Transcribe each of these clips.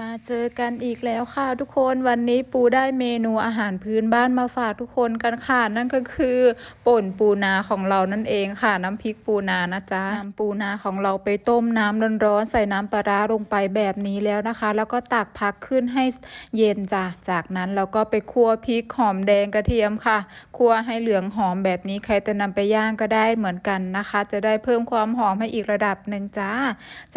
มาเจอกันอีกแล้วค่ะทุกคนวันนี้ปูได้เมนูอาหารพื้นบ้านมาฝากทุกคนกันค่ะ นั่นก็คือป่นปูนาของเรานั่นเองค่ะ น้ำพริกปูนานะจ๊ะนำปูนาของเราไปต้มน้ำร้อนๆใส่น้ำปลาร้าลงไปแบบนี้แล้วนะคะ แล้วก็ตักพักขึ้นให้เย็นจ้ะจากนั้นเราก็ไปคั่วพริกหอมแดงกระเทียมค่ะคั่วให้เหลืองหอมแบบนี้ใครจะนำไปย่างก็ได้เหมือนกันนะคะ จะได้เพิ่มความหอมให้อีกระดับหนึ่งจ้า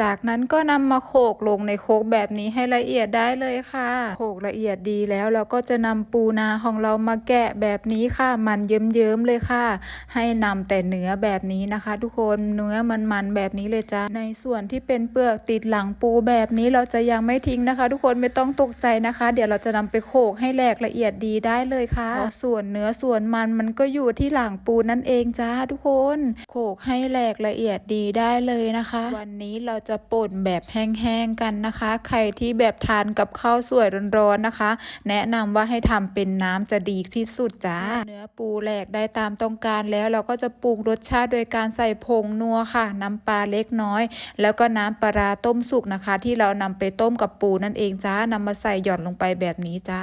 จากนั้นก็นำมาโขกลงในโคกแบบนี้ใให้ละเอียดได้เลยค่ะโขกละเอียดดีแล้วเราก็จะนำปูนาของเรามาแกะแบบนี้ค่ะ มันเยิ้มๆเลยค่ะ ให้นำแต่เนื้อแบบนี้นะคะ ทุกคนเนื้อมันๆแบบนี้เลยจ้าในส่วนที่เป็นเปลือกติดหลังปูแบบนี้เราจะยังไม่ทิ้งนะคะ ทุกคนไม่ต้องตกใจนะคะ เดี๋ยวเราจะนำไปโขกให้แหลกละเอียดดีได้เลยค่ะ ส่วนเนื้อส่วนมันมันก็อยู่ที่หลังปูนั่นเองจ้าทุกคน โขกให้แหลกละเอียดดีได้เลยนะคะ วันนี้เราจะป่นแบบแห้งๆกันนะคะ ใครที่แบบทานกับข้าวสวยร้อนๆนะคะ แนะนำว่าให้ทำเป็นน้ำจะดีที่สุดจ้าเนื้อปูแหลกได้ตามต้องการแล้วเราก็จะปรุงรสชาติโดยการใส่ผงนัวค่ะ น้ำปลาเล็กน้อย แล้วก็น้ำปลาต้มสุกนะคะ ที่เรานำไปต้มกับปูนั่นเองจ้านำมาใส่หย่อนลงไปแบบนี้จ้า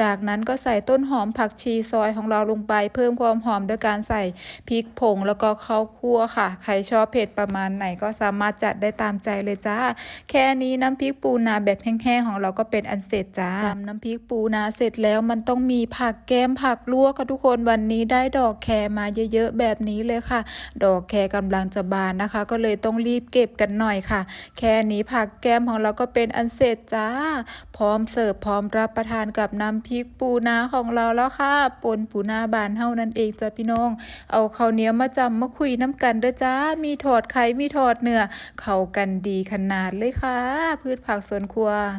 จากนั้นก็ใส่ต้นหอมผักชีซอยของเราลงไป เพิ่มความหอมด้วยการใส่พริกผงแล้วก็ข้าวคั่วค่ะ ใครชอบเผ็ดประมาณไหนก็สามารถจัดได้ตามใจเลยจ้า แค่นี้น้ำพริกปูนาแบบแห้งๆของเราก็เป็นอันเสร็จจ้าทำน้ำพริกปูนาเสร็จแล้วมันต้องมีผักแก้มผักลวกค่ะทุกคนวันนี้ได้ดอกแครมาเยอะๆแบบนี้เลยค่ะ ดอกแครกำลังจะบานนะคะ ก็เลยต้องรีบเก็บกันหน่อยค่ะ แค่นี้ผักแก้มของเราก็เป็นอันเสร็จจ้า พร้อมเสิร์ฟพร้อมรับประทานกับน้ำพริกปูนาของเราแล้วค่ะปนปูนาบานเท่านั้นเองจ้าพี่น้อง เอาข้าวเหนียวมาจำมาคุยน้ำกันเด้อจ้า มีถอดไข่มีถอดเนื้อเข้ากันดีขนาดเลยค่ะ พืชผักสวนครัว của